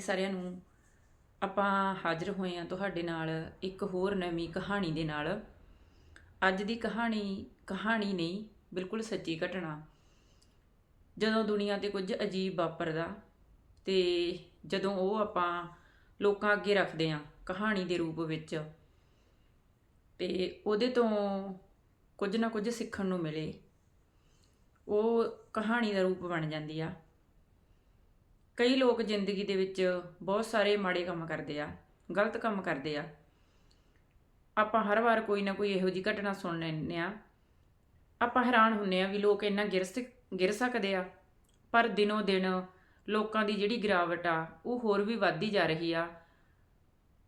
ਸਾਰਿਆਂ ਨੂੰ ਆਪਾਂ ਹਾਜ਼ਰ ਹੋਏ ਹਾਂ ਤੁਹਾਡੇ ਨਾਲ ਇੱਕ ਹੋਰ ਨਵੀਂ ਕਹਾਣੀ ਦੇ ਨਾਲ। ਅੱਜ ਦੀ ਕਹਾਣੀ ਕਹਾਣੀ ਨਹੀਂ, ਬਿਲਕੁਲ ਸੱਚੀ ਘਟਨਾ। ਜਦੋਂ ਦੁਨੀਆ ਤੇ ਕੁਝ ਅਜੀਬ ਵਾਪਰਦਾ ਤੇ ਜਦੋਂ ਉਹ ਆਪਾਂ ਲੋਕਾਂ ਅੱਗੇ ਰੱਖਦੇ ਹਾਂ ਕਹਾਣੀ ਦੇ ਰੂਪ ਵਿੱਚ ਤੇ ਉਹਦੇ ਤੋਂ ਕੁਝ ਨਾ ਕੁਝ ਸਿੱਖਣ ਨੂੰ ਮਿਲੇ। ਉਹ ਕਹਾਣੀ ਦਾ ਰੂਪ ਬਣ ਜਾਂਦੀ ਆ। ਕਈ ਲੋਕ ਜ਼ਿੰਦਗੀ ਦੇ ਵਿੱਚ ਬਹੁਤ ਸਾਰੇ ਮਾੜੇ ਕੰਮ ਕਰਦੇ ਆ, ਗਲਤ ਕੰਮ ਕਰਦੇ ਆ। ਆਪਾਂ ਹਰ ਵਾਰ ਕੋਈ ਨਾ ਕੋਈ ਇਹੋ ਜਿਹੀ ਘਟਨਾ ਸੁਣ ਲੈਂਦੇ ਆ। ਆਪਾਂ ਹੈਰਾਨ ਹੁੰਨੇ ਆ ਵੀ ਲੋਕ ਇੰਨਾ ਗਿਰ ਸਕ- ਗਿਰ ਸਕਦੇ ਆ। ਪਰ ਦਿਨੋ ਦਿਨ ਲੋਕਾਂ ਦੀ ਜਿਹੜੀ ਗਿਰਾਵਟ ਆ, ਉਹ ਹੋਰ ਵੀ ਵੱਧਦੀ ਜਾ ਰਹੀ ਆ।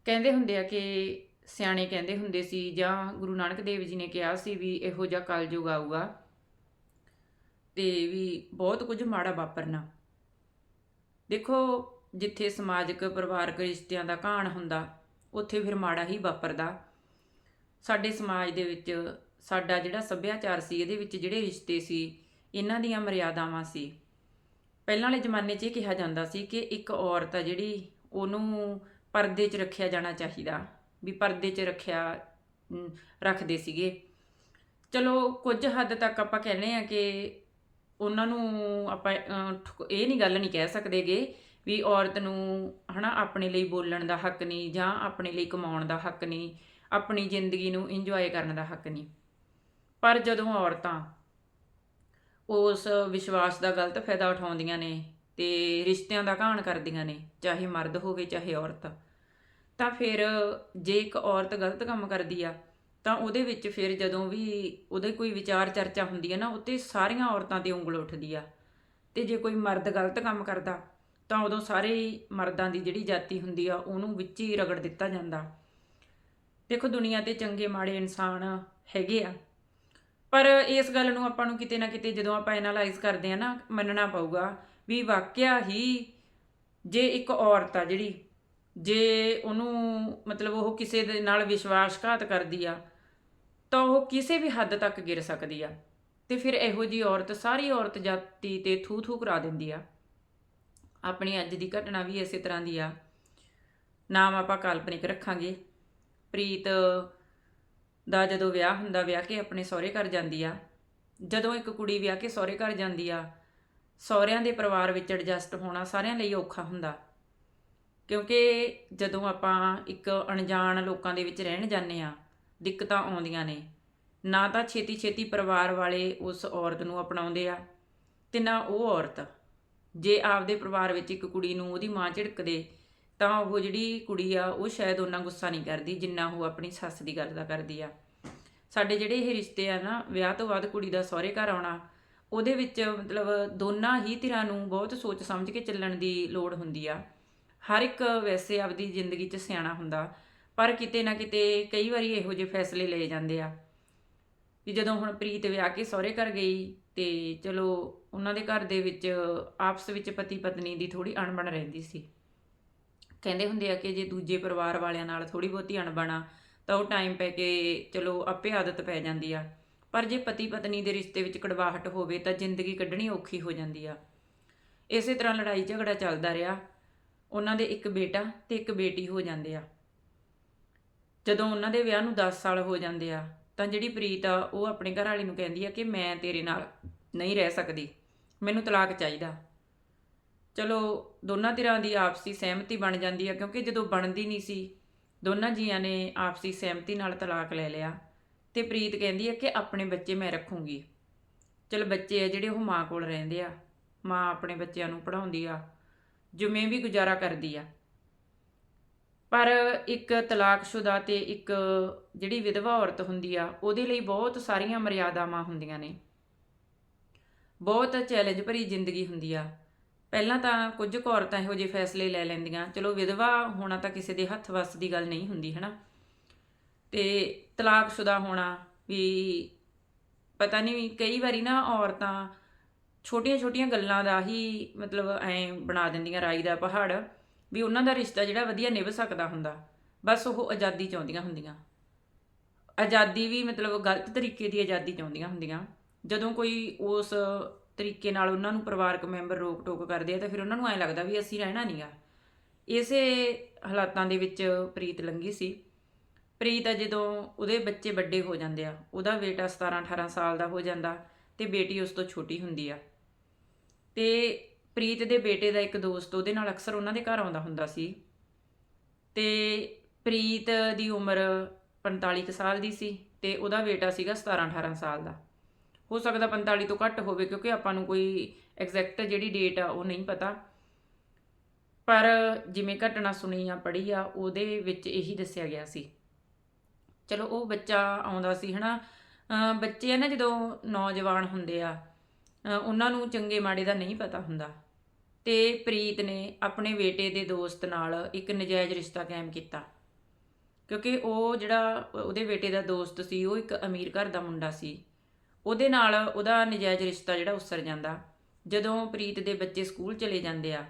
ਕਹਿੰਦੇ ਹੁੰਦੇ ਆ ਕਿ ਸਿਆਣੇ ਕਹਿੰਦੇ ਹੁੰਦੇ ਸੀ ਜਾਂ ਗੁਰੂ ਨਾਨਕ ਦੇਵ ਜੀ ਨੇ ਕਿਹਾ ਸੀ ਵੀ ਇਹੋ ਜਿਹਾ ਕਲਯੁਗ ਆਊਗਾ ਤੇ ਵੀ ਬਹੁਤ ਕੁਝ ਮਾੜਾ ਵਾਪਰਨਾ। ਦੇਖੋ, ਜਿੱਥੇ ਸਮਾਜਿਕ ਪਰਿਵਾਰਕ ਰਿਸ਼ਤਿਆਂ ਦਾ ਘਾਣ ਹੁੰਦਾ, ਉੱਥੇ ਫਿਰ ਮਾੜਾ ਹੀ ਵਾਪਰਦਾ। ਸਾਡੇ ਸਮਾਜ ਦੇ ਵਿੱਚ ਸਾਡਾ ਜਿਹੜਾ ਸੱਭਿਆਚਾਰ ਸੀ, ਇਹਦੇ ਵਿੱਚ ਜਿਹੜੇ ਰਿਸ਼ਤੇ ਸੀ, ਇਹਨਾਂ ਦੀਆਂ ਮਰਿਆਦਾਵਾਂ ਸੀ। ਪਹਿਲਾਂ ਵਾਲੇ ਜ਼ਮਾਨੇ 'ਚ ਇਹ ਕਿਹਾ ਜਾਂਦਾ ਸੀ ਕਿ ਇੱਕ ਔਰਤ ਆ ਜਿਹੜੀ, ਉਹਨੂੰ ਪਰਦੇ 'ਚ ਰੱਖਿਆ ਜਾਣਾ ਚਾਹੀਦਾ, ਵੀ ਪਰਦੇ 'ਚ ਰੱਖਿਆ ਰੱਖਦੇ ਸੀਗੇ। ਚਲੋ, ਕੁਝ ਹੱਦ ਤੱਕ ਆਪਾਂ ਕਹਿੰਦੇ ਆ ਕਿ ਉਹਨਾਂ ਨੂੰ ਆਪਾਂ ਠੁਕ- ਇਹ ਨਹੀਂ ਗੱਲ ਨਹੀਂ ਕਹਿ ਸਕਦੇਗੇ ਵੀ ਔਰਤ ਨੂੰ ਹਨਾ ਆਪਣੇ ਲਈ ਬੋਲਣ ਦਾ ਹੱਕ ਨਹੀਂ ਜਾਂ ਆਪਣੇ ਲਈ ਕਮਾਉਣ ਦਾ ਹੱਕ ਨਹੀਂ ਆਪਣੀ ਜ਼ਿੰਦਗੀ ਨੂੰ ਇੰਜੋਏ ਕਰਨ ਦਾ ਹੱਕ ਨਹੀਂ ਪਰ ਜਦੋਂ ਔਰਤਾਂ ਉਸ ਵਿਸ਼ਵਾਸ ਦਾ ਗਲਤ ਫਾਇਦਾ ਉਠਾਉਂਦੀਆਂ ਨੇ ਤੇ ਰਿਸ਼ਤਿਆਂ ਦਾ ਘਾਣ ਕਰਦੀਆਂ ਨੇ, ਚਾਹੇ ਮਰਦ ਹੋਵੇ ਚਾਹੇ ਔਰਤ, ਤਾਂ ਫਿਰ ਜੇ ਇੱਕ ਔਰਤ ਗਲਤ ਕੰਮ ਕਰਦੀ ਆ ਤਾਂ ਉਹਦੇ ਵਿੱਚ ਫਿਰ ਜਦੋਂ ਵੀ ਉਹਦੇ ਕੋਈ ਵਿਚਾਰ ਚਰਚਾ ਹੁੰਦੀ ਹੈ ਨਾ, ਉੱਤੇ ਸਾਰੀਆਂ ਔਰਤਾਂ ਦੀ ਉਂਗਲ ਉੱਠਦੀ ਆ। ਤੇ ਜੇ ਕੋਈ ਮਰਦ ਗਲਤ ਕੰਮ ਕਰਦਾ, ਤਾਂ ਉਦੋਂ ਸਾਰੇ ਮਰਦਾਂ ਦੀ ਜਿਹੜੀ ਜਾਤੀ ਹੁੰਦੀ ਆ, ਉਹਨੂੰ ਵਿੱਚ ਹੀ ਰਗੜ ਦਿੱਤਾ ਜਾਂਦਾ। ਦੇਖੋ, ਦੁਨੀਆ ਤੇ ਚੰਗੇ ਮਾੜੇ ਇਨਸਾਨ ਹੈਗੇ ਆ। ਪਰ ਇਸ ਗੱਲ ਨੂੰ ਆਪਾਂ ਨੂੰ ਕਿਤੇ ਨਾ ਕਿਤੇ ਜਦੋਂ ਆਪਾਂ ਐਨਾਲਾਈਜ਼ ਕਰਦੇ ਆ ਨਾ, ਮੰਨਣਾ ਪਊਗਾ ਵੀ ਵਾਕਿਆ ਹੀ ਜੇ ਇੱਕ ਔਰਤ ਆ ਜਿਹੜੀ, ਜੇ ਉਹਨੂੰ ਮਤਲਬ ਉਹ ਕਿਸੇ ਦੇ ਨਾਲ ਵਿਸ਼ਵਾਸਘਾਤ ਕਰਦੀ ਆ ਤਾਂ ਉਹ ਕਿਸੇ ਵੀ ਹੱਦ ਤੱਕ ਗਿਰ ਸਕਦੀ ਆ। ਤੇ ਫਿਰ ਇਹੋ ਜੀ ਔਰਤ, ਸਾਰੀ ਔਰਤ ਜਾਤੀ ਤੇ ਥੂ ਥੂ ਕਰਾ ਦਿੰਦੀ ਆ। ਆਪਣੀ ਅੱਜ ਦੀ ਘਟਨਾ ਵੀ ਇਸੇ ਤਰ੍ਹਾਂ ਦੀ ਆ। ਨਾਮ ਆਪਾਂ ਕਾਲਪਨਿਕ ਰੱਖਾਂਗੇ। ਪ੍ਰੀਤ ਦਾ ਜਦੋਂ ਵਿਆਹ ਹੁੰਦਾ, ਵਿਆਹ ਕੇ ਆਪਣੇ ਸਹੁਰੇ ਘਰ ਜਾਂਦੀ ਆ। ਜਦੋਂ ਇੱਕ ਕੁੜੀ ਵਿਆਹ ਕੇ ਸਹੁਰੇ ਘਰ ਜਾਂਦੀ ਆ, ਸਹੁਰਿਆਂ ਦੇ ਪਰਿਵਾਰ ਵਿੱਚ ਐਡਜਸਟ ਹੋਣਾ ਸਾਰਿਆਂ ਲਈ ਔਖਾ ਹੁੰਦਾ। ਕਿਉਂਕਿ ਜਦੋਂ ਆਪਾਂ ਇੱਕ ਅਣਜਾਣ ਲੋਕਾਂ ਦੇ ਵਿੱਚ ਰਹਿਣ ਜਾਂਦੇ ਆ ਦਿੱਕਤਾਂ ਆਉਂਦੀਆਂ ਨੇ। ਨਾ ਤਾਂ ਛੇਤੀ ਛੇਤੀ ਪਰਿਵਾਰ ਵਾਲੇ ਉਸ ਔਰਤ ਨੂੰ ਅਪਣਾਉਂਦੇ ਆ ਤੇ ਨਾ ਉਹ ਔਰਤ। ਜੇ ਆਪਦੇ ਪਰਿਵਾਰ ਵਿੱਚ ਇੱਕ ਕੁੜੀ ਨੂੰ ਉਹਦੀ ਮਾਂ ਝਿੜਕਦੇ, ਤਾਂ ਉਹ ਜਿਹੜੀ ਕੁੜੀ ਆ, ਉਹ ਸ਼ਾਇਦ ਉਹਨਾਂ ਗੁੱਸਾ ਨਹੀਂ ਕਰਦੀ, ਜਿੰਨਾ ਉਹ ਆਪਣੀ ਸੱਸ ਦੀ ਗੱਲ ਦਾ ਕਰਦੀ ਆ। ਸਾਡੇ ਜਿਹੜੇ ਇਹ ਰਿਸ਼ਤੇ ਆ ਨਾ, ਵਿਆਹ ਤੋਂ ਬਾਅਦ ਕੁੜੀ ਦਾ ਸਹੁਰੇ ਘਰ ਆਉਣਾ, ਉਹਦੇ ਵਿੱਚ ਮਤਲਬ ਦੋਨਾਂ ਹੀ ਧਿਰਾਂ ਨੂੰ ਬਹੁਤ ਸੋਚ ਸਮਝ ਕੇ ਚੱਲਣ ਦੀ ਲੋੜ ਹੁੰਦੀ ਆ। ਹਰ ਇੱਕ ਵੈਸੇ ਆਪਦੀ ਜ਼ਿੰਦਗੀ 'ਚ ਸਿਆਣਾ ਹੁੰਦਾ। ਪਰ ਕਿਤੇ ਨਾ ਕਿਤੇ ਕਈ ਵਾਰੀ ਇਹੋ ਜਿਹੇ ਫੈਸਲੇ ਲਏ ਜਾਂਦੇ ਆ ਵੀ ਜਦੋਂ ਹੁਣ ਪ੍ਰੀਤ ਵਿਆਹ ਕੇ ਸਹੁਰੇ ਘਰ ਗਈ ਤੇ ਚਲੋ ਉਹਨਾਂ ਦੇ ਘਰ ਦੇ ਵਿੱਚ ਆਪਸ ਵਿੱਚ ਪਤੀ ਪਤਨੀ ਦੀ ਥੋੜੀ ਅਣਬਣ ਰਹਿੰਦੀ ਸੀ। ਕਹਿੰਦੇ ਹੁੰਦੇ ਆ ਕਿ ਜੇ ਦੂਜੇ ਪਰਿਵਾਰ ਵਾਲਿਆਂ ਨਾਲ ਥੋੜੀ ਬਹੁਤੀ ਅਣਬਣ ਆ, ਤਾਂ ਉਹ ਟਾਈਮ ਪੈ ਕੇ ਚਲੋ ਆਪੇ ਆਦਤ ਪੈ ਜਾਂਦੀ ਆ। ਪਰ ਜੇ ਪਤੀ ਪਤਨੀ ਦੇ ਰਿਸ਼ਤੇ ਵਿੱਚ ਕੜਵਾਹਟ ਹੋਵੇ ਤਾਂ ਜ਼ਿੰਦਗੀ ਕੱਢਣੀ ਔਖੀ ਹੋ ਜਾਂਦੀ ਆ। ਇਸੇ ਤਰ੍ਹਾਂ ਲੜਾਈ ਝਗੜਾ ਚੱਲਦਾ ਰਿਹਾ। ਉਹਨਾਂ ਦੇ ਇੱਕ ਬੇਟਾ ਤੇ ਇੱਕ ਬੇਟੀ ਹੋ ਜਾਂਦੇ ਆ। ਜਦੋਂ ਉਹਨਾਂ ਦੇ ਵਿਆਹ ਨੂੰ 10 ਸਾਲ ਹੋ ਜਾਂਦੇ ਆ, ਤਾਂ ਜਿਹੜੀ ਪ੍ਰੀਤ ਆ, ਉਹ ਆਪਣੇ ਘਰ ਵਾਲੀ ਨੂੰ ਕਹਿੰਦੀ ਆ ਕਿ ਮੈਂ ਤੇਰੇ ਨਾਲ ਨਹੀਂ ਰਹਿ ਸਕਦੀ, ਮੈਨੂੰ ਤਲਾਕ ਚਾਹੀਦਾ। ਚਲੋ, ਦੋਨਾਂ ਧਿਰਾਂ ਦੀ ਆਪਸੀ ਸਹਿਮਤੀ ਬਣ ਜਾਂਦੀ ਆ, ਕਿਉਂਕਿ ਜਦੋਂ ਬਣਦੀ ਨਹੀਂ ਸੀ, ਦੋਨਾਂ ਜੀਆਂ ਨੇ ਆਪਸੀ ਸਹਿਮਤੀ ਨਾਲ ਤਲਾਕ ਲੈ ਲਿਆ ਤੇ ਪ੍ਰੀਤ ਕਹਿੰਦੀ ਆ ਕਿ ਆਪਣੇ ਬੱਚੇ ਮੈਂ ਰੱਖੂੰਗੀ। ਚਲ ਬੱਚੇ ਆ ਜਿਹੜੇ ਉਹ ਮਾਂ ਕੋਲ ਰਹਿੰਦੇ ਆ, ਮਾਂ ਆਪਣੇ ਬੱਚਿਆਂ ਨੂੰ ਪੜ੍ਹਾਉਂਦੀ ਆ ਜਿਵੇਂ ਵੀ ਗੁਜ਼ਾਰਾ ਕਰਦੀ ਆ। ਪਰ ਇੱਕ ਤਲਾਕਸ਼ੁਦਾ ਤੇ ਇੱਕ ਜਿਹੜੀ ਵਿਧਵਾ ਔਰਤ ਹੁੰਦੀ ਆ, ਉਹਦੇ ਲਈ ਬਹੁਤ ਸਾਰੀਆਂ ਮਰਿਆਦਾਵਾਂ ਹੁੰਦੀਆਂ ਨੇ। ਬਹੁਤ ਚੈਲੰਜ ਭਰੀ ਜ਼ਿੰਦਗੀ ਹੁੰਦੀ ਆ। ਪਹਿਲਾਂ ਤਾਂ ਕੁਝ ਕੁ ਔਰਤਾਂ ਇਹੋ ਜਿਹੇ ਫੈਸਲੇ ਲੈ ਲੈਂਦੀਆਂ, ਚਲੋ ਵਿਧਵਾ ਹੋਣਾ ਤਾਂ ਕਿਸੇ ਦੇ ਹੱਥ ਵੱਸ ਦੀ ਗੱਲ ਨਹੀਂ ਹੁੰਦੀ, ਹਨਾ? ਤੇ ਤਲਾਕਸ਼ੁਦਾ ਹੋਣਾ ਵੀ ਪਤਾ ਨਹੀਂ, ਕਈ ਵਾਰੀ ਨਾ ਔਰਤਾਂ ਛੋਟੀਆਂ-ਛੋਟੀਆਂ ਗੱਲਾਂ ਦਾ ਹੀ ਮਤਲਬ ਐ ਬਣਾ ਦਿੰਦੀਆਂ, ਰਾਈ ਦਾ ਪਹਾੜ। ਵੀ ਉਹਨਾਂ ਦਾ ਰਿਸ਼ਤਾ ਜਿਹੜਾ ਵਧੀਆ ਨਿਭ ਸਕਦਾ ਹੁੰਦਾ। ਬਸ ਉਹ ਆਜ਼ਾਦੀ ਚਾਹੁੰਦੀਆਂ ਹੁੰਦੀਆਂ। ਆਜ਼ਾਦੀ ਵੀ ਮਤਲਬ ਗਲਤ ਤਰੀਕੇ ਦੀ ਆਜ਼ਾਦੀ ਚਾਹੁੰਦੀਆਂ ਹੁੰਦੀਆਂ। ਜਦੋਂ ਕੋਈ ਉਸ ਤਰੀਕੇ ਨਾਲ ਉਹਨਾਂ ਨੂੰ ਪਰਿਵਾਰਕ ਮੈਂਬਰ ਰੋਕ ਟੋਕ ਕਰਦੇ ਆ, ਤਾਂ ਫਿਰ ਉਹਨਾਂ ਨੂੰ ਐਂ ਲੱਗਦਾ ਵੀ ਅਸੀਂ ਰਹਿਣਾ ਨਹੀਂਗਾ ਇਸੇ ਹਾਲਾਤਾਂ ਦੇ ਵਿੱਚ ਪ੍ਰੀਤ ਲੰਗੀ ਸੀ। ਪ੍ਰੀਤ ਆ ਜਦੋਂ ਉਹਦੇ ਬੱਚੇ ਵੱਡੇ ਹੋ ਜਾਂਦੇ ਆ, ਉਹਦਾ ਬੇਟਾ 17 18 ਸਾਲ ਦਾ ਹੋ ਜਾਂਦਾ ਤੇ ਬੇਟੀ ਉਸ ਤੋਂ ਛੋਟੀ ਹੁੰਦੀ ਆ। ਤੇ ਪ੍ਰੀਤ ਦੇ ਬੇਟੇ ਦਾ ਇੱਕ ਦੋਸਤ, ਉਹਦੇ ਨਾਲ ਅਕਸਰ ਉਹਨਾਂ ਦੇ ਘਰ ਆਉਂਦਾ ਹੁੰਦਾ ਸੀ। ਤੇ ਪ੍ਰੀਤ ਦੀ ਉਮਰ 45 ਕੁ ਸਾਲ ਦੀ ਸੀ ਤੇ ਉਹਦਾ ਬੇਟਾ ਸੀਗਾ 17 18 ਸਾਲ ਦਾ। ਹੋ ਸਕਦਾ 45 ਤੋਂ ਘੱਟ ਹੋਵੇ ਕਿਉਂਕਿ ਆਪਾਂ ਨੂੰ ਕੋਈ ਐਗਜ਼ੈਕਟ ਜਿਹੜੀ ਡੇਟ ਆ ਉਹ ਨਹੀਂ ਪਤਾ। ਪਰ ਜਿਵੇਂ ਘਟਨਾ ਸੁਣੀ ਆ ਪੜ੍ਹੀ ਆ, ਉਹਦੇ ਵਿੱਚ ਇਹੀ ਦੱਸਿਆ ਗਿਆ ਸੀ। ਚਲੋ ਉਹ ਬੱਚਾ ਆਉਂਦਾ ਸੀ, ਹਨਾ? ਅਹ ਬੱਚੇ ਆ ਨਾ ਜਦੋਂ ਨੌਜਵਾਨ ਹੁੰਦੇ ਆ ਉਹਨਾਂ ਨੂੰ ਚੰਗੇ ਮਾੜੇ ਦਾ ਨਹੀਂ ਪਤਾ ਹੁੰਦਾ। ਤੇ ਪ੍ਰੀਤ ਨੇ ਆਪਣੇ ਬੇਟੇ ਦੇ ਦੋਸਤ ਨਾਲ ਇੱਕ ਨਜਾਇਜ਼ ਰਿਸ਼ਤਾ ਕਾਇਮ ਕੀਤਾ। ਕਿਉਂਕਿ ਉਹ ਜਿਹੜਾ ਉਹਦੇ ਬੇਟੇ ਦਾ ਦੋਸਤ ਸੀ, ਉਹ ਇੱਕ ਅਮੀਰ ਘਰ ਦਾ ਮੁੰਡਾ ਸੀ। ਉਹਦੇ ਨਾਲ ਉਹਦਾ ਨਜਾਇਜ਼ ਰਿਸ਼ਤਾ ਜਿਹੜਾ ਉਸਰ ਜਾਂਦਾ। ਜਦੋਂ ਪ੍ਰੀਤ ਦੇ ਬੱਚੇ ਸਕੂਲ ਚਲੇ ਜਾਂਦੇ ਆ,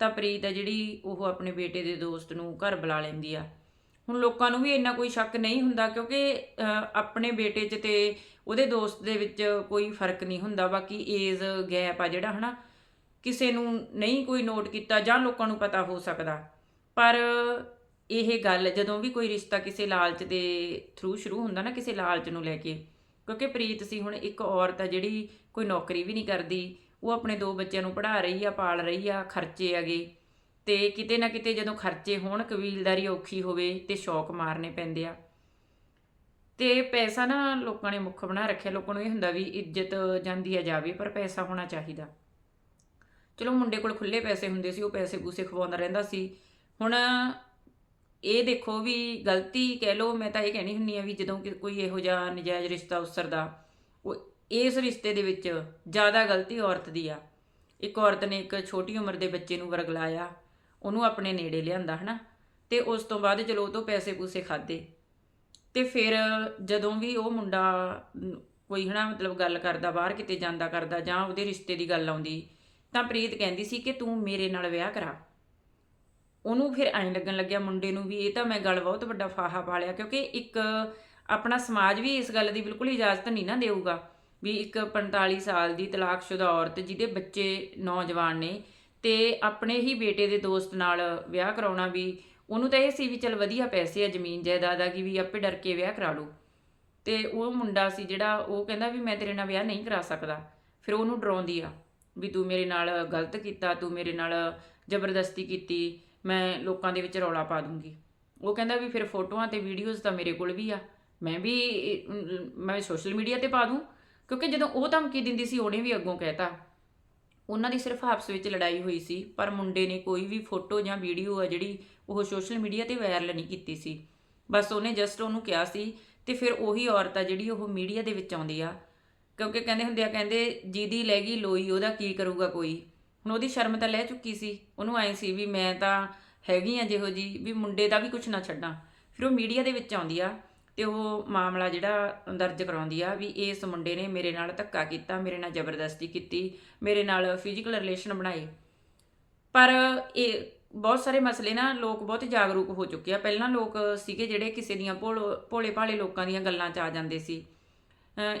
ਤਾਂ ਪ੍ਰੀਤ ਆ ਜਿਹੜੀ ਉਹ ਆਪਣੇ ਬੇਟੇ ਦੇ ਦੋਸਤ ਨੂੰ ਘਰ ਬੁਲਾ ਲੈਂਦੀ ਆ। ਹੁਣ ਲੋਕਾਂ ਨੂੰ ਵੀ ਇੰਨਾ ਕੋਈ ਸ਼ੱਕ ਨਹੀਂ ਹੁੰਦਾ, ਕਿਉਂਕਿ ਆਪਣੇ ਬੇਟੇ 'ਚ ਤੇ ਉਹਦੇ ਦੋਸਤ ਦੇ ਵਿੱਚ ਕੋਈ ਫ਼ਰਕ ਨਹੀਂ ਹੁੰਦਾ। ਬਾਕੀ ਏਜ ਗੈਪ ਆ ਜਿਹੜਾ, ਹਨਾ ਕਿਸੇ ਨੂੰ ਨਹੀਂ ਕੋਈ ਨੋਟ ਕੀਤਾ ਜਾਂ ਲੋਕਾਂ ਨੂੰ ਪਤਾ ਹੋ ਸਕਦਾ। ਪਰ ਇਹ ਗੱਲ ਜਦੋਂ ਵੀ ਕੋਈ ਰਿਸ਼ਤਾ ਕਿਸੇ ਲਾਲਚ ਦੇ ਥਰੂ ਸ਼ੁਰੂ ਹੁੰਦਾ ਨਾ ਕਿਸੇ ਲਾਲਚ ਨੂੰ ਲੈ ਕੇ, ਕਿਉਂਕਿ ਪ੍ਰੀਤ ਸੀ, ਹੁਣ ਇੱਕ ਔਰਤ ਆ ਜਿਹੜੀ ਕੋਈ ਨੌਕਰੀ ਵੀ ਨਹੀਂ ਕਰਦੀ, ਉਹ ਆਪਣੇ ਦੋ ਬੱਚਿਆਂ ਨੂੰ ਪੜ੍ਹਾ ਰਹੀ ਆ, ਪਾਲ ਰਹੀ ਆ, ਖਰਚੇ ਹੈਗੇ। ਤੇ ਕਿਤੇ ਨਾ ਕਿਤੇ ਜਦੋਂ ਖਰਚੇ ਹੋਣ, ਕਬੀਲਦਾਰੀ ਔਖੀ ਹੋਵੇ ਤੇ ਸ਼ੌਕ ਮਾਰਨੇ ਪੈਂਦੇ ਆ। ਤੇ ਪੈਸਾ ਨਾ ਲੋਕਾਂ ਨੇ ਮੁੱਖ ਬਣਾ ਰੱਖਿਆ। ਲੋਕਾਂ ਨੂੰ ਇਹ ਹੁੰਦਾ ਵੀ ਇੱਜ਼ਤ ਜਾਂਦੀ ਆ ਜਾਵੇ, ਪਰ ਪੈਸਾ ਹੋਣਾ ਚਾਹੀਦਾ। ਚਲੋ ਮੁੰਡੇ ਕੋਲ ਖੁੱਲੇ ਪੈਸੇ ਹੁੰਦੇ ਸੀ, ਉਹ ਪੈਸੇ ਪੂਸੇ ਖਵਾਉਂਦਾ ਰਹਿੰਦਾ ਸੀ। ਹੁਣ ਇਹ ਦੇਖੋ ਵੀ ਗਲਤੀ ਕਹਿ ਲਓ, ਮੈਂ ਤਾਂ ਇਹ ਕਹਿਣੀ ਹੁੰਨੀ ਆ ਵੀ ਜਦੋਂ ਕੋਈ ਇਹੋ ਜਿਹਾ ਨਜਾਇਜ਼ ਰਿਸ਼ਤਾ ਉਸਰਦਾ, ਉਹ ਇਸ ਰਿਸ਼ਤੇ ਦੇ ਵਿੱਚ ਜ਼ਿਆਦਾ ਗਲਤੀ ਔਰਤ ਦੀ ਆ। ਇੱਕ ਔਰਤ ਨੇ ਇੱਕ ਛੋਟੀ ਉਮਰ ਦੇ ਬੱਚੇ ਨੂੰ ਵਰਗਲਾਇਆ ਉਹਨੂੰ ਆਪਣੇ ਨੇੜੇ ਲਿਆਂਦਾ, ਹਨਾ? ਤੇ ਉਸ ਤੋਂ ਬਾਅਦ ਚਲੋ ਉਹ ਤੋਂ ਪੈਸੇ ਪੂਸੇ ਖਾਦੇ ਤੇ ਫਿਰ ਜਦੋਂ ਵੀ ਉਹ ਮੁੰਡਾ ਨ- ਕੋਈ, ਹਨਾ, ਮਤਲਬ ਗੱਲ ਕਰਦਾ, ਬਾਹਰ ਕਿਤੇ ਜਾਂਦਾ ਕਰਦਾ ਜਾਂ ਉਹਦੇ ਰਿਸ਼ਤੇ ਦੀ ਗੱਲ ਆਉਂਦੀ ਤਾਂ ਪ੍ਰੀਤ ਕਹਿੰਦੀ ਸੀ ਕਿ ਤੂੰ ਮੇਰੇ ਨਾਲ ਵਿਆਹ ਕਰਾ। ਉਹਨੂੰ ਫਿਰ ਐਂ ਲੱਗਣ ਲੱਗਿਆ ਮੁੰਡੇ ਨੂੰ ਵੀ, ਇਹ ਤਾਂ ਮੈਂ ਗੱਲ ਬਹੁਤ ਵੱਡਾ ਫਾਹਾ ਪਾ ਲਿਆ, ਕਿਉਂਕਿ ਇੱਕ ਆਪਣਾ ਸਮਾਜ ਵੀ ਇਸ ਗੱਲ ਦੀ ਬਿਲਕੁਲ ਇਜਾਜ਼ਤ ਨਹੀਂ ਨਾ ਦੇਊਗਾ ਵੀ ਇੱਕ 45 ਸਾਲ ਦੀ ਤਲਾਕਸ਼ੁਦਾ ਔਰਤ ਜਿਹਦੇ ਬੱਚੇ ਨੌਜਵਾਨ ਨੇ ਤੇ ਆਪਣੇ ਹੀ ਬੇਟੇ ਦੇ ਦੋਸਤ ਨਾਲ ਵਿਆਹ ਕਰਾਉਣਾ ਵੀ, ਉਹਨੂੰ ਤਾਂ ਇਹ ਸੀ ਵੀ ਚਲ ਵਧੀਆ ਪੈਸੇ ਆ ਜ਼ਮੀਨ ਜਾਇਦਾਦ ਆ ਕਿ ਵੀ ਆਪੇ ਡਰ ਕੇ ਵਿਆਹ ਕਰਾ ਲੂ ਤੇ ਉਹ ਮੁੰਡਾ ਸੀ ਜਿਹੜਾ, ਉਹ ਕਹਿੰਦਾ ਵੀ ਮੈਂ ਤੇਰੇ ਨਾਲ ਵਿਆਹ ਨਹੀਂ ਕਰਾ ਸਕਦਾ। ਫਿਰ ਉਹਨੂੰ ਡਰਾਉਂਦੀ ਆ। ਵੀ ਤੂੰ ਮੇਰੇ ਨਾਲ ਗਲਤ ਕੀਤਾ, ਤੂੰ ਮੇਰੇ ਨਾਲ ਜ਼ਬਰਦਸਤੀ ਕੀਤੀ, ਮੈਂ ਲੋਕਾਂ ਦੇ ਵਿੱਚ ਰੌਲਾ ਪਾ ਦੂੰਗੀ। ਉਹ ਕਹਿੰਦਾ ਵੀ ਫਿਰ ਫੋਟੋਆਂ ਤੇ ਵੀਡੀਓਜ਼ ਤਾਂ ਮੇਰੇ ਕੋਲ ਵੀ ਆ। ਮੈਂ ਵੀ, ਮੈਂ ਸੋਸ਼ਲ ਮੀਡੀਆ ਤੇ ਪਾ ਦੂੰ, ਕਿਉਂਕਿ ਜਦੋਂ ਉਹ ਧਮਕੀ ਦਿੰਦੀ ਸੀ, ਉਹਨੇ ਵੀ ਅੱਗੋਂ ਕਹਿਤਾ। ਉਹਨਾਂ ਦੀ ਸਿਰਫ ਆਪਸ ਵਿੱਚ ਲੜਾਈ ਹੋਈ ਸੀ, ਪਰ ਮੁੰਡੇ ਨੇ ਕੋਈ ਵੀ ਫੋਟੋ ਜਾਂ ਵੀਡੀਓ ਆ ਜਿਹੜੀ ਉਹ ਸੋਸ਼ਲ ਮੀਡੀਆ ਤੇ ਵਾਇਰਲ ਨਹੀਂ ਕੀਤੀ ਸੀ। ਬਸ ਉਹਨੇ ਜਸਟ ਉਹਨੂੰ ਕਿਹਾ ਸੀ, ਤੇ ਫਿਰ ਉਹੀ ਔਰਤ ਆ ਜਿਹੜੀ ਉਹ ਮੀਡੀਆ ਦੇ ਵਿੱਚ ਆਉਂਦੀ ਆ। ਕਿਉਂਕਿ ਕਹਿੰਦੇ ਹੁੰਦੇ ਆ, ਕਹਿੰਦੇ ਜਿਹਦੀ ਲੈ ਗਈ ਲੋਈ, ਉਹਦਾ ਕੀ ਕਰੂਗਾ ਕੋਈ? ਹੁਣ ਉਹਦੀ ਸ਼ਰਮ ਤਾਂ ਲੈ ਚੁੱਕੀ ਸੀ। ਉਹਨੂੰ ਐ ਸੀ ਵੀ ਮੈਂ ਤਾਂ ਹੈਗੀ ਆ ਜਿਹੋ ਜੀ ਵੀ ਮੁੰਡੇ ਦਾ ਵੀ ਕੁਝ ਨਾ ਛੱਡਾਂ। ਫਿਰ ਉਹ ਮੀਡੀਆ ਦੇ ਵਿੱਚ ਆਉਂਦੀ ਆ ਤੇ ਉਹ ਮਾਮਲਾ ਜਿਹੜਾ ਦਰਜ ਕਰਾਉਂਦੀ ਆ ਵੀ ਇਸ ਮੁੰਡੇ ਨੇ ਮੇਰੇ ਨਾਲ ਧੱਕਾ ਕੀਤਾ, ਮੇਰੇ ਨਾਲ ਜ਼ਬਰਦਸਤੀ ਕੀਤੀ, ਮੇਰੇ ਨਾਲ ਫਿਜ਼ੀਕਲ ਰਿਲੇਸ਼ਨ ਬਣਾਏ। ਪਰ ਇਹ ਬਹੁਤ ਸਾਰੇ ਮਸਲੇ ਨਾ ਲੋਕ ਬਹੁਤ ਜਾਗਰੂਕ ਹੋ ਚੁੱਕੇ ਆ। ਪਹਿਲਾਂ ਲੋਕ ਸੀਗੇ ਜਿਹੜੇ ਕਿਸੇ ਦੀਆਂ ਭੋਲ- ਭੋਲੇ ਭਾਲੇ ਲੋਕਾਂ ਦੀਆਂ ਗੱਲਾਂ 'ਚ ਆ ਜਾਂਦੇ ਸੀ।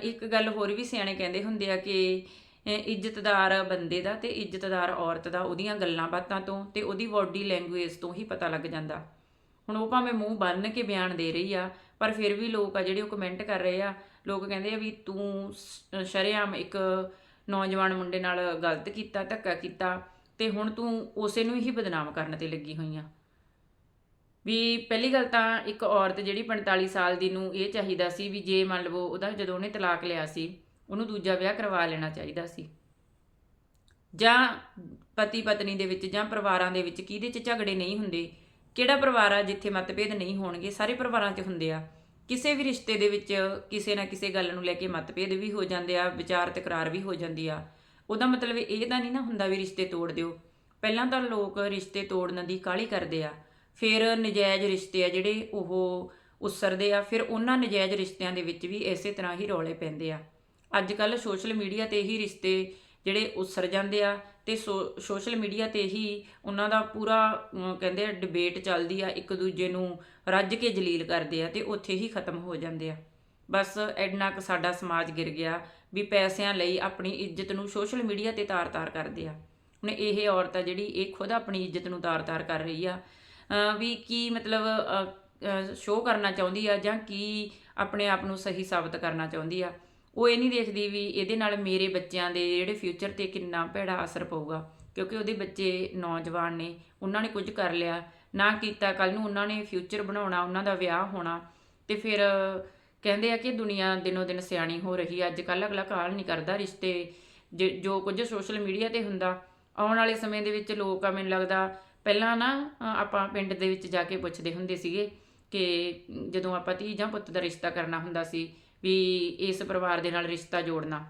ਇੱਕ ਗੱਲ ਹੋਰ ਵੀ ਸਿਆਣੇ ਕਹਿੰਦੇ ਹੁੰਦੇ ਆ ਕਿ ਇੱਜ਼ਤਦਾਰ ਬੰਦੇ ਦਾ ਤੇ ਇੱਜ਼ਤਦਾਰ ਔਰਤ ਦਾ ਉਹਦੀਆਂ ਗੱਲਾਂ ਬਾਤਾਂ ਤੋਂ ਤੇ ਉਹਦੀ ਬਾਡੀ ਲੈਂਗੁਏਜ ਤੋਂ ਹੀ ਪਤਾ ਲੱਗ ਜਾਂਦਾ। ਹੁਣ ਉਹ ਭਾਵੇਂ ਮੂੰਹ ਬੰਨ ਕੇ ਬਿਆਨ ਦੇ ਰਹੀ ਆ, ਪਰ ਫਿਰ ਵੀ ਲੋਕ ਆ ਜਿਹੜੇ ਉਹ ਕਮੈਂਟ ਕਰ ਰਹੇ ਆ, ਲੋਕ ਕਹਿੰਦੇ ਆ ਵੀ ਤੂੰ ਸ- ਸ਼ਰੇਆਮ ਇੱਕ ਨੌਜਵਾਨ ਮੁੰਡੇ ਨਾਲ ਗਲਤ ਕੀਤਾ, ਧੱਕਾ ਕੀਤਾ ਤੇ ਹੁਣ ਤੂੰ ਉਸੇ ਨੂੰ ਹੀ ਬਦਨਾਮ ਕਰਨ ਤੇ ਲੱਗੀ ਹੋਈ ਆ। ਵੀ ਪਹਿਲੀ ਗੱਲ ਤਾਂ ਇੱਕ ਔਰਤ ਜਿਹੜੀ 45 ਸਾਲ ਦੀ ਨੂੰ ਇਹ ਚਾਹੀਦਾ ਸੀ ਵੀ ਜੇ ਮੰਨ ਲਵੋ ਉਹਦਾ ਜਦੋਂ ਉਹਨੇ ਤਲਾਕ ਲਿਆ ਸੀ, ਉਹਨੂੰ ਦੂਜਾ ਵਿਆਹ ਕਰਵਾ ਲੈਣਾ ਚਾਹੀਦਾ ਸੀ। ਜਾਂ ਪਤੀ ਪਤਨੀ ਦੇ ਵਿੱਚ ਜਾਂ ਪਰਿਵਾਰਾਂ ਦੇ ਵਿੱਚ ਕਿਹਦੇ 'ਚ ਝਗੜੇ ਨਹੀਂ ਹੁੰਦੇ, ਕਿਹੜਾ ਪਰਿਵਾਰ ਆ ਜਿੱਥੇ ਮਤਭੇਦ ਨਹੀਂ ਹੋਣਗੇ, ਸਾਰੇ ਪਰਿਵਾਰਾਂ 'ਚ ਹੁੰਦੇ ਆ। ਕਿਸੇ ਵੀ ਰਿਸ਼ਤੇ ਦੇ ਵਿੱਚ ਕਿਸੇ ਨਾ ਕਿਸੇ ਗੱਲ ਨੂੰ ਲੈ ਕੇ ਮਤਭੇਦ ਵੀ ਹੋ ਜਾਂਦੇ ਆ, ਵਿਚਾਰ ਤਕਰਾਰ ਵੀ ਹੋ ਜਾਂਦੀ ਆ। ਉਹਦਾ ਮਤਲਬ ਇਹ ਤਾਂ ਨਹੀਂ ਨਾ ਹੁੰਦਾ ਵੀ ਰਿਸ਼ਤੇ ਤੋੜ ਦਿਓ। ਪਹਿਲਾਂ ਤਾਂ ਲੋਕ ਰਿਸ਼ਤੇ ਤੋੜਨ ਦੀ ਕਾਹਲੀ ਕਰਦੇ ਆ। ਫਿਰ ਨਜਾਇਜ਼ ਰਿਸ਼ਤੇ ਆ ਜਿਹੜੇ ਉਹ ਉਸਰਦੇ ਆ, ਫਿਰ ਉਹਨਾਂ ਨਜਾਇਜ਼ ਰਿਸ਼ਤਿਆਂ ਦੇ ਵਿੱਚ ਵੀ ਇਸੇ ਤਰ੍ਹਾਂ ਹੀ ਰੌਲੇ ਪੈਂਦੇ ਆ। ਅੱਜ ਕੱਲ ਸੋਸ਼ਲ ਮੀਡੀਆ ਤੇ ਹੀ ਰਿਸ਼ਤੇ ਜਿਹੜੇ ਉਸਰ ਜਾਂਦੇ ਆ ਤੇ ਸੋਸ਼ਲ ਮੀਡੀਆ ਤੇ ਹੀ ਉਹਨਾਂ ਦਾ ਪੂਰਾ ਕਹਿੰਦੇ ਆ ਡਿਬੇਟ ਚੱਲਦੀ ਆ, ਇੱਕ ਦੂਜੇ ਨੂੰ ਰੱਜ ਕੇ ਜਲੀਲ ਕਰਦੇ ਆ ਤੇ ਉੱਥੇ ਹੀ ਖਤਮ ਹੋ ਜਾਂਦੇ ਆ। ਬਸ ਐਡਨਾ ਕੁ ਸਾਡਾ ਸਮਾਜ ਗਿਰ ਗਿਆ ਵੀ ਪੈਸਿਆਂ ਲਈ ਆਪਣੀ ਇੱਜ਼ਤ ਨੂੰ ਸੋਸ਼ਲ ਮੀਡੀਆ ਤੇ ਤਾਰ-ਤਾਰ ਕਰਦੇ ਆ। ਹੁਣ ਇਹ ਔਰਤ ਆ ਜਿਹੜੀ, ਇਹ ਖੁਦ ਆਪਣੀ ਇੱਜ਼ਤ ਨੂੰ ਤਾਰ-ਤਾਰ ਕਰ ਰਹੀ ਆ ਵੀ ਕੀ ਮਤਲਬ ਸ਼ੋਅ ਕਰਨਾ ਚਾਹੁੰਦੀ ਆ ਜਾਂ ਕੀ ਆਪਣੇ ਆਪ ਨੂੰ ਸਹੀ ਸਾਬਤ ਕਰਨਾ ਚਾਹੁੰਦੀ ਆ। ਉਹ ਇਹ ਨਹੀਂ ਦੇਖਦੀ ਵੀ ਇਹਦੇ ਨਾਲ ਮੇਰੇ ਬੱਚਿਆਂ ਦੇ ਜਿਹੜੇ ਫਿਊਚਰ ਤੇ ਕਿੰਨਾ ਭੈੜਾ ਅਸਰ ਪਊਗਾ। ਕਿਉਂਕਿ ਉਹਦੇ ਬੱਚੇ ਨੌਜਵਾਨ ਨੇ, ਉਹਨਾਂ ਨੇ ਕੁਝ ਕਰ ਲਿਆ, ਨਾ ਕੀਤਾ ਕੱਲ ਨੂੰ ਉਹਨਾਂ ਨੇ ਫਿਊਚਰ ਬਣਾਉਣਾ, ਉਹਨਾਂ ਦਾ ਵਿਆਹ ਹੋਣਾ। ਤੇ ਫਿਰ ਕਹਿੰਦੇ ਆ ਕਿ ਦੁਨੀਆ ਦਿਨੋ ਦਿਨ ਸਿਆਣੀ ਹੋ ਰਹੀ ਹੈ ਅੱਜ ਕੱਲ੍ਹ ਅਗਲਾ ਕਾਲ ਨਹੀਂ ਕਰਦਾ ਰਿਸ਼ਤੇ, ਜੇ- ਜੋ ਕੁਝ ਸੋਸ਼ਲ ਮੀਡੀਆ ਤੇ ਹੁੰਦਾ, ਆਉਣ ਵਾਲੇ ਸਮੇਂ ਦੇ ਵਿੱਚ ਲੋਕ ਆ, ਮੈਨੂੰ ਲੱਗਦਾ ਪਹਿਲਾਂ ਨਾ ਆਪਾਂ ਪਿੰਡ ਦੇ ਵਿੱਚ ਜਾ ਕੇ ਪੁੱਛਦੇ ਹੁੰਦੇ ਸੀਗੇ ਕਿ ਜਦੋਂ ਆਪਾਂ ਧੀ ਜਾਂ ਪੁੱਤ ਦਾ ਰਿਸ਼ਤਾ ਕਰਨਾ ਹੁੰਦਾ ਸੀ ਵੀ ਇਸ ਪਰਿਵਾਰ ਦੇ ਨਾਲ ਰਿਸ਼ਤਾ ਜੋੜਨਾ।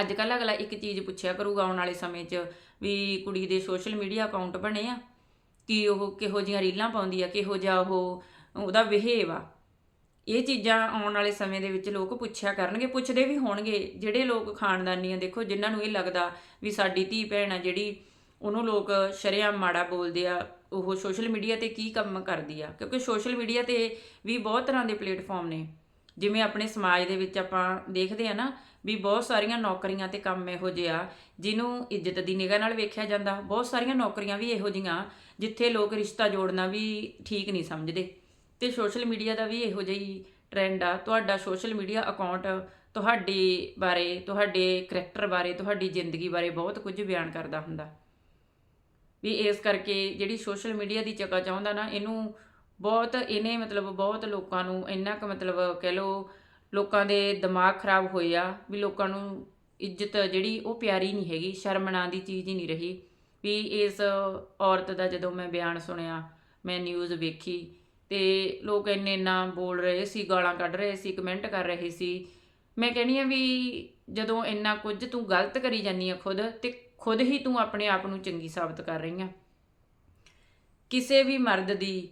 ਅੱਜ ਕੱਲ੍ਹ ਅਗਲਾ ਇੱਕ ਚੀਜ਼ ਪੁੱਛਿਆ ਕਰੂਗਾ ਆਉਣ ਵਾਲੇ ਸਮੇਂ 'ਚ ਵੀ ਕੁੜੀ ਦੇ ਸੋਸ਼ਲ ਮੀਡੀਆ ਅਕਾਊਂਟ ਬਣੇ ਆ, ਕਿ ਉਹ ਕਿਹੋ ਜੀਆਂ ਰੀਲਾਂ ਪਾਉਂਦੀ ਆ, ਕਿਹੋ ਜਿਹਾ ਉਹ, ਉਹਦਾ ਵਿਹੇਵ ਆ। ਇਹ ਚੀਜ਼ਾਂ ਆਉਣ ਵਾਲੇ ਸਮੇਂ ਦੇ ਵਿੱਚ ਲੋਕ ਪੁੱਛਿਆ ਕਰਨਗੇ, ਪੁੱਛਦੇ ਵੀ ਹੋਣਗੇ। ਜਿਹੜੇ ਲੋਕ ਖਾਨਦਾਨੀ ਆ ਦੇਖੋ, ਜਿਨ੍ਹਾਂ ਨੂੰ ਇਹ ਲੱਗਦਾ ਵੀ ਸਾਡੀ ਧੀ ਭੈਣ ਆ ਜਿਹੜੀ ਉਹਨੂੰ ਲੋਕ ਸ਼ਰੇਆਮ ਮਾੜਾ ਬੋਲਦੇ ਆ, ਉਹ ਸੋਸ਼ਲ ਮੀਡੀਆ ਤੇ ਕੀ ਕੰਮ ਕਰਦੀ ਆ? ਕਿਉਂਕਿ ਸੋਸ਼ਲ ਮੀਡੀਆ ਤੇ ਵੀ ਬਹੁਤ ਤਰ੍ਹਾਂ ਦੇ ਪਲੇਟਫਾਰਮ ਨੇ। ਜਿਵੇਂ ਆਪਣੇ ਸਮਾਜ ਦੇ ਵਿੱਚ ਆਪਾਂ ਦੇਖਦੇ ਆ ਨਾ, ਵੀ ਬਹੁਤ ਸਾਰੀਆਂ ਨੌਕਰੀਆਂ ਤੇ ਕੰਮ ਇਹੋ ਜਿਹੇ ਆ, ਜਿਹਨੂੰ ਇੱਜ਼ਤ ਦੀ ਨਿਗਾਹ ਨਾਲ ਵੇਖਿਆ ਜਾਂਦਾ। ਬਹੁਤ ਸਾਰੀਆਂ ਨੌਕਰੀਆਂ ਵੀ ਇਹੋ ਜਿਹੀਆਂ, ਜਿੱਥੇ ਲੋਕ ਰਿਸ਼ਤਾ ਜੋੜਨਾ ਵੀ ਠੀਕ ਨਹੀਂ ਸਮਝਦੇ। ਤੇ ਸੋਸ਼ਲ ਮੀਡੀਆ ਦਾ ਵੀ ਇਹੋ ਜਿਹੀ ਟ੍ਰੈਂਡ ਆ। ਤੁਹਾਡਾ ਸੋਸ਼ਲ ਮੀਡੀਆ ਅਕਾਊਂਟ ਤੁਹਾਡੇ ਬਾਰੇ, ਤੁਹਾਡੇ ਕਰੈਕਟਰ ਬਾਰੇ, ਤੁਹਾਡੀ ਜ਼ਿੰਦਗੀ ਬਾਰੇ ਬਹੁਤ ਕੁਝ ਬਿਆਨ ਕਰਦਾ ਹੁੰਦਾ। ਵੀ ਇਸ ਕਰਕੇ ਜਿਹੜੀ ਸੋਸ਼ਲ ਮੀਡੀਆ ਦੀ ਚੱਕਾ ਚਾਹੁੰਦਾ ਨਾ, ਇਹਨੂੰ ਬਹੁਤ, ਇਹਨੇ ਮਤਲਬ ਬਹੁਤ ਲੋਕਾਂ ਨੂੰ ਇੰਨਾ ਕੁ ਮਤਲਬ ਕਹਿ ਲਓ ਲੋਕਾਂ ਦੇ ਦਿਮਾਗ ਖਰਾਬ ਹੋਏ ਆ ਵੀ ਲੋਕਾਂ ਨੂੰ ਇੱਜ਼ਤ ਜਿਹੜੀ ਉਹ ਪਿਆਰੀ ਨਹੀਂ ਹੈਗੀ ਸ਼ਰਮਣਾ ਦੀ ਚੀਜ਼ ਹੀ ਨਹੀਂ ਰਹੀ ਵੀ ਇਸ ਔਰਤ ਦਾ ਜਦੋਂ ਮੈਂ ਬਿਆਨ ਸੁਣਿਆ, ਮੈਂ ਨਿਊਜ਼ ਵੇਖੀ ਤੇ ਲੋਕ ਇੰਨੇ ਇੰਨਾ ਬੋਲ ਰਹੇ ਸੀ, ਗਾਲਾਂ ਕੱਢ ਰਹੇ ਸੀ ਕਮੈਂਟ ਕਰ ਰਹੇ ਸੀ। ਮੈਂ ਕਹਿੰਨੀ ਆ ਵੀ ਜਦੋਂ ਇੰਨਾ ਕੁਝ ਤੂੰ ਗਲਤ ਕਰੀ ਜਾਨੀ ਆ ਖੁਦ ਤੇ ਖੁਦ ਹੀ ਤੂੰ ਆਪਣੇ ਆਪ ਨੂੰ ਚੰਗੀ ਸਾਬਤ ਕਰ ਰਹੀ ਆ। ਕਿਸੇ ਵੀ ਮਰਦ ਦੀ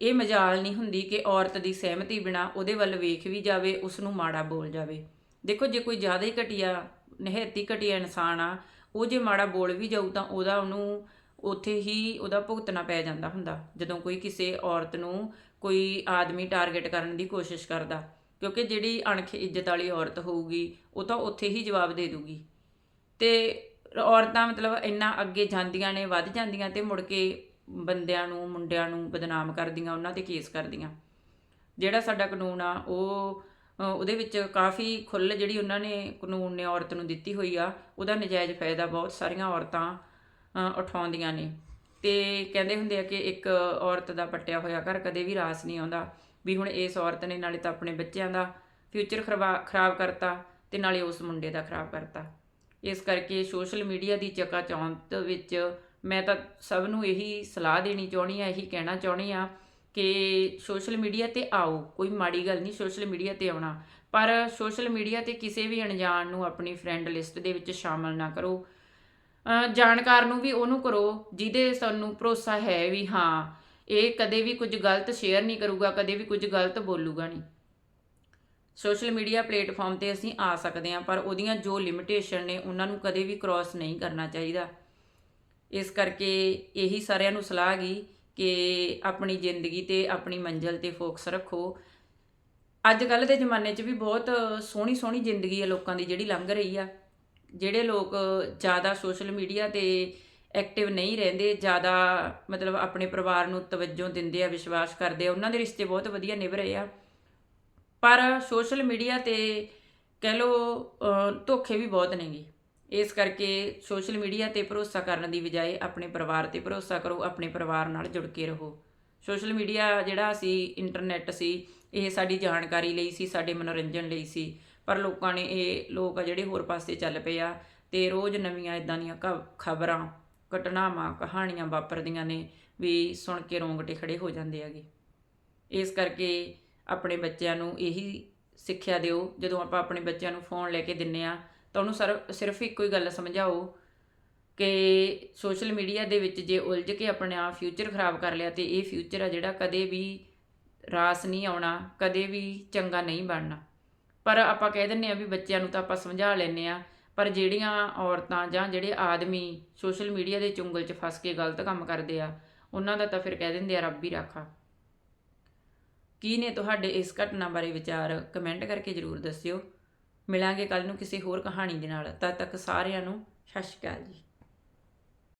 ਇਹ ਮਜਾਲ ਨਹੀਂ ਹੁੰਦੀ ਕਿ ਔਰਤ ਦੀ ਸਹਿਮਤੀ ਬਿਨਾ ਉਹਦੇ ਵੱਲ ਵੇਖ ਵੀ ਜਾਵੇ ਉਸ ਨੂੰ ਮਾੜਾ ਬੋਲ ਜਾਵੇ। ਦੇਖੋ, ਜੇ ਕੋਈ ਜ਼ਿਆਦਾ ਹੀ ਘਟੀਆ, ਨਿਹੱਤੀ ਘਟੀਆ ਇਨਸਾਨ ਆ, ਉਹ ਜੇ ਮਾੜਾ ਬੋਲ ਵੀ ਜਾਊ ਤਾਂ ਉਹਦਾ ਉਹਨੂੰ ਉੱਥੇ ਹੀ ਉਹਦਾ ਭੁਗਤਣਾ ਪੈ ਜਾਂਦਾ ਹੁੰਦਾ, ਜਦੋਂ ਕੋਈ ਕਿਸੇ ਔਰਤ ਨੂੰ ਕੋਈ ਆਦਮੀ ਟਾਰਗੇਟ ਕਰਨ ਦੀ ਕੋਸ਼ਿਸ਼ ਕਰਦਾ, ਕਿਉਂਕਿ ਜਿਹੜੀ ਅਣਖ ਇੱਜ਼ਤ ਵਾਲੀ ਔਰਤ ਹੋਊਗੀ, ਉਹ ਤਾਂ ਉੱਥੇ ਹੀ ਜਵਾਬ ਦੇ ਦੂਗੀ। ਤੇ ਔਰਤਾਂ ਮਤਲਬ ਇੰਨਾ ਅੱਗੇ ਜਾਂਦੀਆਂ ਨੇ, ਵੱਧ ਜਾਂਦੀਆਂ ਤੇ ਮੁੜ ਕੇ ਬੰਦਿਆਂ ਨੂੰ, ਮੁੰਡਿਆਂ ਨੂੰ ਬਦਨਾਮ ਕਰਦੀਆਂ, ਉਹਨਾਂ ਤੇ ਕੇਸ ਕਰਦੀਆਂ। ਜਿਹੜਾ ਸਾਡਾ ਕਾਨੂੰਨ ਆ, ਉਹ ਉਹਦੇ ਵਿੱਚ ਕਾਫੀ ਖੁੱਲ੍ਹ ਜਿਹੜੀ ਉਹਨਾਂ ਨੇ ਕਾਨੂੰਨ ਨੇ ਔਰਤ ਨੂੰ ਦਿੱਤੀ ਹੋਈ ਆ, ਉਹਦਾ ਨਜਾਇਜ਼ ਫਾਇਦਾ ਬਹੁਤ ਸਾਰੀਆਂ ਔਰਤਾਂ ਉਠਾਉਂਦੀਆਂ ਨੇ। ਤੇ ਕਹਿੰਦੇ ਹੁੰਦੇ ਆ ਕਿ ਇੱਕ ਔਰਤ ਦਾ ਪੱਟਿਆ ਹੋਇਆ ਘਰ ਕਦੇ ਵੀ ਰਾਸ ਨਹੀਂ ਆਉਂਦਾ, ਵੀ ਹੁਣ ਇਸ ਔਰਤ ਨੇ ਨਾਲੇ ਤਾਂ ਆਪਣੇ ਬੱਚਿਆਂ ਦਾ ਫਿਊਚਰ ਖਰਾਬ ਕਰਤਾ ਤੇ ਨਾਲੇ ਉਸ ਮੁੰਡੇ ਦਾ ਖਰਾਬ ਕਰਤਾ। ਇਸ ਕਰਕੇ ਸੋਸ਼ਲ ਮੀਡੀਆ ਦੀ ਚਕਾਚੌਂਧ ਵਿੱਚ ਮੈਂ ਤਾਂ ਸਭ ਨੂੰ ਇਹੀ ਸਲਾਹ ਦੇਣੀ ਚਾਹਣੀ ਆ ਇਹੀ ਕਹਿਣਾ ਚਾਹਣੀ ਆ ਕਿ ਸੋਸ਼ਲ ਮੀਡੀਆ ਤੇ ਆਓ, ਕੋਈ ਮਾੜੀ ਗੱਲ ਨਹੀਂ ਸੋਸ਼ਲ ਮੀਡੀਆ ਤੇ ਆਉਣਾ। ਪਰ ਸੋਸ਼ਲ ਮੀਡੀਆ ਤੇ ਕਿਸੇ ਵੀ ਅਣਜਾਣ ਨੂੰ ਆਪਣੀ ਫਰੈਂਡ ਲਿਸਟ ਦੇ ਵਿੱਚ ਸ਼ਾਮਲ ਨਾ ਕਰੋ। ਜਾਣਕਾਰ ਨੂੰ ਵੀ ਉਹਨੂੰ ਕਰੋ, ਜਿਹਦੇ ਸਾਨੂੰ ਭਰੋਸਾ ਹੈ ਵੀ ਹਾਂ, ਇਹ ਕਦੇ ਵੀ ਕੁਝ ਗਲਤ ਸ਼ੇਅਰ ਨਹੀਂ ਕਰੂਗਾ, ਕਦੇ ਵੀ ਕੁਝ ਗਲਤ ਬੋਲੂਗਾ ਨਹੀਂ। ਸੋਸ਼ਲ ਮੀਡੀਆ ਪਲੇਟਫਾਰਮ ਤੇ ਅਸੀਂ ਆ ਸਕਦੇ ਹਾਂ, ਪਰ ਉਹਦੀਆਂ ਜੋ ਲਿਮਿਟੇਸ਼ਨ ਨੇ, ਉਹਨਾਂ ਨੂੰ ਕਦੇ ਵੀ ਕ੍ਰਾਸ ਨਹੀਂ ਕਰਨਾ ਚਾਹੀਦਾ। ਇਸ ਕਰਕੇ ਇਹੀ ਸਾਰਿਆਂ ਨੂੰ ਸਲਾਹ ਗਈ ਕਿ ਆਪਣੀ ਜ਼ਿੰਦਗੀ ਤੇ ਆਪਣੀ ਮੰਜ਼ਿਲ ਤੇ ਫੋਕਸ ਰੱਖੋ। ਅੱਜ ਕੱਲ ਦੇ ਜ਼ਮਾਨੇ 'ਚ ਵੀ ਬਹੁਤ ਸੋਹਣੀ ਸੋਹਣੀ ਜ਼ਿੰਦਗੀ ਹੈ ਲੋਕਾਂ ਦੀ, ਜਿਹੜੀ ਲੰਘ ਰਹੀ ਆ। ਜਿਹੜੇ ਲੋਕ ਜ਼ਿਆਦਾ ਸੋਸ਼ਲ ਮੀਡੀਆ ਤੇ ਐਕਟਿਵ ਨਹੀਂ ਰਹਿੰਦੇ, ਜ਼ਿਆਦਾ ਮਤਲਬ ਆਪਣੇ ਪਰਿਵਾਰ ਨੂੰ ਤਵੱਜੋ ਦਿੰਦੇ ਆ, ਵਿਸ਼ਵਾਸ ਕਰਦੇ ਆ, ਉਹਨਾਂ ਦੇ ਰਿਸ਼ਤੇ ਬਹੁਤ ਵਧੀਆ ਨਿਭ ਰਹੇ ਆ। ਪਰ ਸੋਸ਼ਲ ਮੀਡੀਆ ਤੇ ਕਹਿ ਲੋ ਧੋਖੇ ਵੀ ਬਹੁਤ ਨੇਗੇ। ਇਸ ਕਰਕੇ ਸੋਸ਼ਲ ਮੀਡੀਆ ਤੇ ਭਰੋਸਾ ਕਰਨ ਦੀ ਬਜਾਏ ਆਪਣੇ ਪਰਿਵਾਰ ਤੇ ਭਰੋਸਾ ਕਰੋ, ਆਪਣੇ ਪਰਿਵਾਰ ਨਾਲ ਜੁੜ ਕੇ ਰਹੋ। ਸੋਸ਼ਲ ਮੀਡੀਆ ਜਿਹੜਾ ਸੀ, ਇੰਟਰਨੈਟ ਸੀ, ਇਹ ਸਾਡੀ ਜਾਣਕਾਰੀ ਲਈ ਸੀ, ਸਾਡੇ ਮਨੋਰੰਜਨ ਲਈ ਸੀ। ਪਰ ਲੋਕਾਂ ਨੇ ਇਹ, ਲੋਕ ਆ ਜਿਹੜੇ ਹੋਰ ਪਾਸੇ ਚੱਲ ਪਏ ਆ ਤੇ ਰੋਜ਼ ਨਵੀਆਂ ਇਦਾਂ ਦੀਆਂ ਖਬਰਾਂ, ਘਟਨਾਵਾਂ, ਕਹਾਣੀਆਂ ਵਾਪਰਦੀਆਂ ਨੇ ਵੀ ਸੁਣ ਕੇ ਰੋਂਗਟੇ ਖੜੇ ਹੋ ਜਾਂਦੇ ਆਗੇ ਇਸ ਕਰਕੇ ਆਪਣੇ ਬੱਚਿਆਂ ਨੂੰ ਇਹੀ ਸਿੱਖਿਆ ਦਿਓ। ਜਦੋਂ ਆਪਾਂ ਆਪਣੇ ਬੱਚਿਆਂ ਨੂੰ ਫੋਨ ਲੈ ਕੇ ਦਿੰਨੇ ਆ, ਤਾਂ ਉਹਨੂੰ ਸਰ, ਸਿਰਫ ਇੱਕੋ ਹੀ ਗੱਲ ਸਮਝਾਓ ਕਿ ਸੋਸ਼ਲ ਮੀਡੀਆ ਦੇ ਵਿੱਚ ਜੇ ਉਲਝ ਕੇ ਆਪਣਾ ਫਿਊਚਰ ਖਰਾਬ ਕਰ ਲਿਆ, ਤੇ ਇਹ ਫਿਊਚਰ ਆ ਜਿਹੜਾ ਕਦੇ ਵੀ ਰਾਸ ਨਹੀਂ ਆਉਣਾ, ਕਦੇ ਵੀ ਚੰਗਾ ਨਹੀਂ ਬਣਨਾ। ਪਰ ਆਪਾਂ ਕਹਿ ਦਿੰਨੇ ਆ ਵੀ ਬੱਚਿਆਂ ਨੂੰ ਤਾਂ ਆਪਾਂ ਸਮਝਾ ਲੈਨੇ ਆ, ਪਰ ਜਿਹੜੀਆਂ ਔਰਤਾਂ ਜਾਂ ਜਿਹੜੇ ਆਦਮੀ ਸੋਸ਼ਲ ਮੀਡੀਆ ਦੇ ਚੁੰਗਲ 'ਚ ਫਸ ਕੇ ਗਲਤ ਕੰਮ ਕਰਦੇ ਆ, ਉਹਨਾਂ ਦਾ ਤਾਂ ਫਿਰ ਕਹਿ ਦਿੰਦੇ ਆ, ਰੱਬ ਹੀ ਰਾਖਾ। ਕੀ ਨੇ ਤੁਹਾਡੇ ਇਸ ਘਟਨਾ ਬਾਰੇ ਵਿਚਾਰ? ਕਮੈਂਟ ਕਰਕੇ ਜਰੂਰ ਦੱਸਿਓ। ਮਿਲਾਂਗੇ ਕੱਲ ਨੂੰ ਕਿਸੇ ਹੋਰ ਕਹਾਣੀ ਦੇ ਨਾਲ। ਤਦ ਤੱਕ ਸਾਰਿਆਂ ਨੂੰ ਸਤਿ ਸ਼੍ਰੀ ਅਕਾਲ ਜੀ।